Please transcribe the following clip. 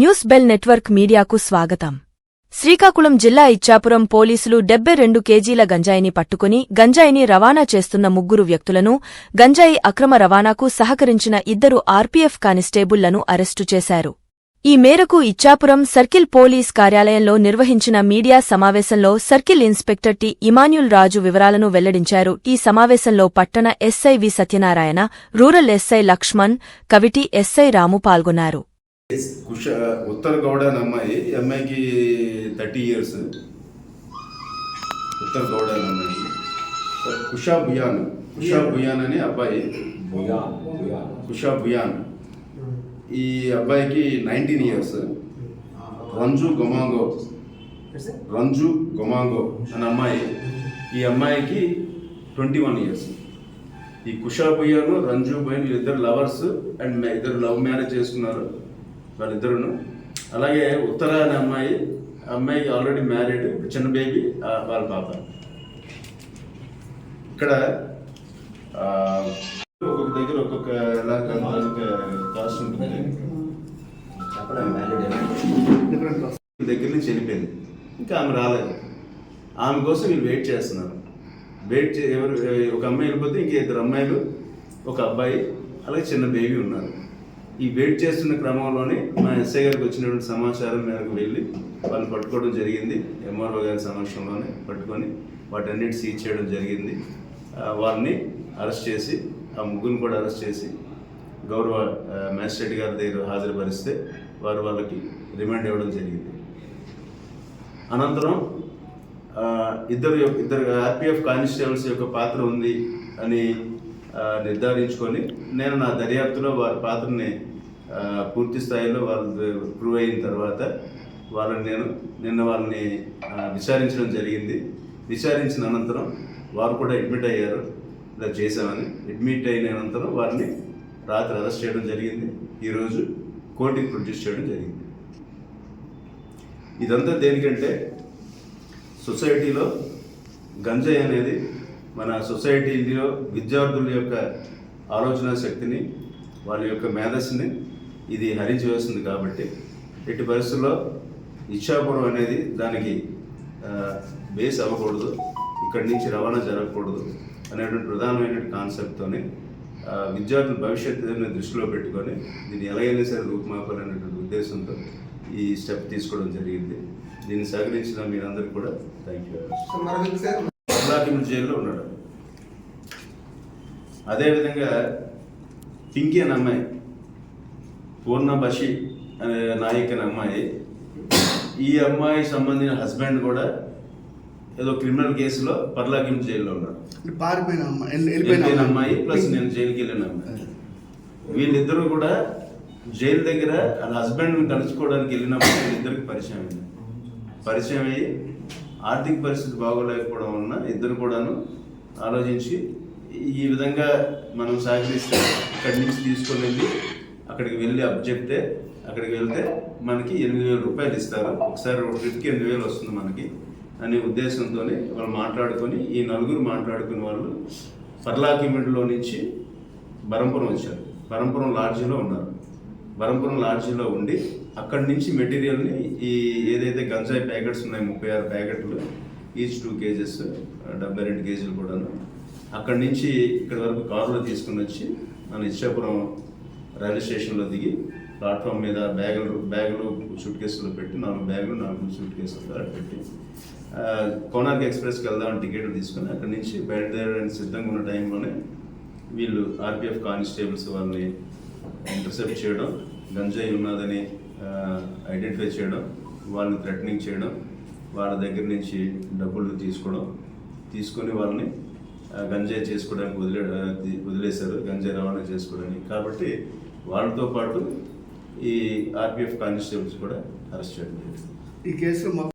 News bell network మీడియాకు స్వాగతం. శ్రీకాకుళం జిల్లా ఇచ్చాపురం పోలీసులు డెబ్బై రెండు కేజీల గంజాయిని పట్టుకుని గంజాయిని రవాణా చేస్తున్న ముగ్గురు వ్యక్తులను గంజాయి అక్రమ రవాణాకు సహకరించిన ఇద్దరు ఆర్పీఎఫ్ కానిస్టేబుళ్ళను అరెస్టు చేశారు. ఈ మేరకు ఇచ్చాపురం సర్కిల్ పోలీస్ కార్యాలయంలో నిర్వహించిన మీడియా సమావేశంలో circle inspector T Emmanuel Raju వివరాలను వెల్లడించారు. ఈ సమావేశంలో పట్టణ SI V Satyanarayana rural SI Laxman Kaviti SI Ramu పాల్గొన్నారు. కుష ఉత్తర గౌడ అనే అమ్మాయి అమ్మాయికి థర్టీ ఇయర్స్ ఉత్తర గౌడ అనే అమ్మాయి కుషా బుయాన్ కుషా బుయాన్ అనే అబ్బాయి. కుషా బుయాన్ ఈ అబ్బాయికి నైన్టీన్ ఇయర్స్ రంజు గొమాంగో. రంజు గొమాంగో అనే అమ్మాయి. ఈ అమ్మాయికి ట్వంటీ వన్ ఇయర్స్ ఈ కుషా బుయాను రంజు బుయాన్ వీళ్ళిద్దరు లవర్స్ అండ్ ఇద్దరు లవ్ మ్యారేజ్ చేసుకున్నారు. వాళ్ళిద్దరును. అలాగే ఉత్తర అనే అమ్మాయి అమ్మాయికి ఆల్రెడీ మ్యారీడ్ చిన్న బేబీ వాళ్ళ పాప. ఇక్కడ ఒక్కొక్క దగ్గర ఒక్కొక్క ఎలా కాస్ట్ ఉంటుంది. దగ్గర నుంచి వెళ్ళిపోయింది. ఇంకా ఆమె రాలేదు. ఆమె కోసం వీళ్ళు వెయిట్ చేస్తున్నారు. వెయిట్ చే ఎవరు ఒక అమ్మాయి వెళ్ళిపోతే ఇంక ఇద్దరు అమ్మాయిలు ఒక అబ్బాయి అలాగే చిన్న బేబీ ఉన్నారు. ఈ వెయిట్ చేస్తున్న క్రమంలోనే మా ఎస్ఐ గారికి వచ్చినటువంటి సమాచారం మేరకు వెళ్ళి వాళ్ళని పట్టుకోవడం జరిగింది. ఎంఆర్ఓ గారి సమక్షంలోనే పట్టుకొని వాటన్నిటి సీజ్ చేయడం జరిగింది. వారిని అరెస్ట్ చేసి ఆ ముగ్గురిని కూడా అరెస్ట్ చేసి గౌరవ మ్యాజిస్ట్రేట్ గారి దగ్గర హాజరుపరిస్తే వారు వాళ్ళకి రిమాండ్ ఇవ్వడం జరిగింది. అనంతరం ఇద్దరు ఇద్దరు ఆర్పిఎఫ్ కానిస్టేబుల్స్ యొక్క పాత్ర ఉంది అని నిర్ధారించుకొని నేను నా దర్యాప్తులో వారి పాత్రని పూర్తి స్థాయిలో వాళ్ళు ప్రూవ్ అయిన తర్వాత వాళ్ళని నేను నిన్న వాళ్ళని విచారించడం జరిగింది. విచారించిన అనంతరం వారు కూడా అడ్మిట్ అయ్యారు. ఇలా చేశామని అడ్మిట్ అయిన అనంతరం వారిని రాత్రి అరెస్ట్ చేయడం జరిగింది. ఈరోజు కోర్టుకి ప్రొడ్యూస్ చేయడం జరిగింది. ఇదంతా దేనికంటే సొసైటీలో గంజాయి అనేది మన సొసైటీలో విద్యార్థుల యొక్క ఆలోచన శక్తిని వాళ్ళ యొక్క మేధస్సుని ఇది హరించి వేస్తుంది కాబట్టి ఎట్టి పరిస్థితుల్లో ఇచ్చాపురం అనేది దానికి బేస్ అవ్వకూడదు ఇక్కడి నుంచి రవాణా జరగకూడదు అనేటువంటి ప్రధానమైనటువంటి కాన్సెప్ట్తోనే విద్యార్థుల భవిష్యత్తుని దృష్టిలో పెట్టుకొని దీన్ని ఎలాగైనా సరే రూపుమాపాలనేటువంటి ఉద్దేశంతో ఈ స్టెప్ తీసుకోవడం జరిగింది. దీన్ని సహకరించిన మీరందరూ కూడా థ్యాంక్ యూ డాక్యుమెంట్ జైల్లో ఉన్నాడు. అదేవిధంగా పింకీ అనే అమ్మాయి పూర్ణ బషి అనే నాయక్ అనే అమ్మాయి ఈ అమ్మాయి సంబంధించిన హస్బెండ్ కూడా ఏదో క్రిమినల్ కేసులో పర్లాకిం జైల్లో ఉన్నాడు. పారిపోయిన అమ్మాయి అమ్మాయి. ప్లస్ నేను జైలుకి వెళ్ళిన అమ్మాయి. వీళ్ళిద్దరూ కూడా జైలు దగ్గర వాళ్ళ హస్బెండ్ కలుసుకోవడానికి వెళ్ళినప్పుడు వీళ్ళిద్దరికి పరిచయం అయింది. పరిచయం అయ్యి ఆర్థిక పరిస్థితి బాగోలేకపోవడం వలన ఇద్దరు కూడాను ఆలోచించి ఈ విధంగా మనం సహకరిస్తే ఇక్కడి నుంచి తీసుకొని వెళ్ళి అక్కడికి వెళ్ళి అబ్జెక్టే అక్కడికి వెళ్తే మనకి ఎనిమిది వేల రూపాయలు ఇస్తారు. ఒకసారి ఒక ట్రిప్కి ఎనిమిది వేలు వస్తుంది మనకి అనే ఉద్దేశంతో వాళ్ళు మాట్లాడుకొని ఈ నలుగురు మాట్లాడుకునే వాళ్ళు పర్లాకిమిడిలో నుంచి బరంపురం వచ్చారు. బరంపురం లాడ్జ్లో ఉన్నారు. వరంపురం లాడ్జీలో ఉండి అక్కడి నుంచి మెటీరియల్ని ఈ ఏదైతే గంజాయి ప్యాకెట్స్ ఉన్నాయి ముప్పై ఆరు ప్యాకెట్లు ఈచ్ టూ కేజెస్ డెబ్బై రెండు కేజీలు కూడాను అక్కడి నుంచి ఇక్కడ వరకు కారులో తీసుకుని వచ్చి మన ఇచ్చాపురం రైల్వే స్టేషన్లో దిగి ప్లాట్ఫామ్ మీద బ్యాగులు బ్యాగులు సూట్ కేసులు పెట్టి నాలుగు బ్యాగులు నాలుగు సూట్ కేసులు పెట్టి కోనార్క్ ఎక్స్ప్రెస్కి వెళ్దామని టికెట్ తీసుకుని అక్కడి నుంచి బయలుదేరడానికి సిద్ధంగా ఉన్న టైంలోనే వీళ్ళు ఆర్పిఎఫ్ కానిస్టేబుల్స్ వాళ్ళని ఇంటర్సెప్ట్ చేయడం గంజాయి ఉన్నదని ఐడెంటిఫై చేయడం వాళ్ళని థ్రెటనింగ్ చేయడం వాళ్ళ దగ్గర నుంచి డబ్బులు తీసుకోవడం తీసుకొని వాళ్ళని గంజాయి చేసుకోవడానికి వదిలే వదిలేశారు గంజాయి రవాణా చేసుకోవడానికి. కాబట్టి వాళ్ళతో పాటు ఈ ఆర్పిఎఫ్ కానిస్టేబుల్స్ కూడా అరెస్ట్ చేయడం జరిగింది. ఈ కేసులో